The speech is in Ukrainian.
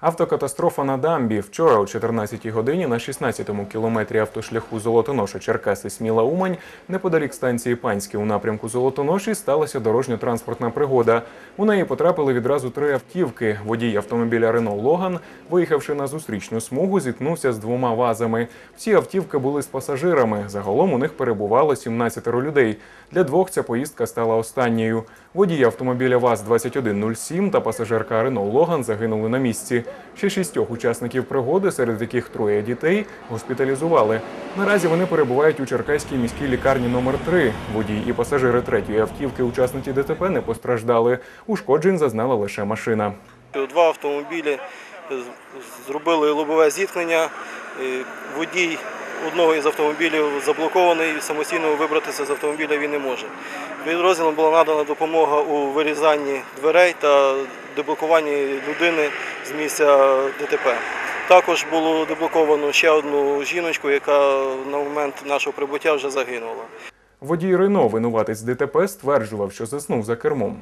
Автокатастрофа на дамбі. Вчора о 14-й годині на 16-му кілометрі автошляху Золотоноша Черкаси Сміла Умань неподалік станції Панське у напрямку Золотоноші сталася дорожньо-транспортна пригода. У неї потрапили відразу три автівки. Водій автомобіля Рено Логан, виїхавши на зустрічну смугу, зіткнувся з двома вазами. Всі автівки були з пасажирами. Загалом у них перебувало 17 людей. Для двох ця поїздка стала останньою. Водій автомобіля ВАЗ-2107 та пасажирка Рено Логан загинули на місці. Ще шістьох учасників пригоди, серед яких троє дітей, госпіталізували. Наразі вони перебувають у Черкаській міській лікарні номер 3 Водій і пасажири третьої автівки, учасниці ДТП, не постраждали. Ушкоджень зазнала лише машина. Два автомобілі зробили лобове зіткнення. Е, Водій одного із автомобілів заблокований, і самостійно вибратися з автомобіля він не може. Підрозділом була надана допомога у вирізанні дверей та деблокуванні людини з місця ДТП. Також було деблоковано ще одну жіночку, яка на момент нашого прибуття вже загинула. Водій Рено, винуватець ДТП, стверджував, що заснув за кермом.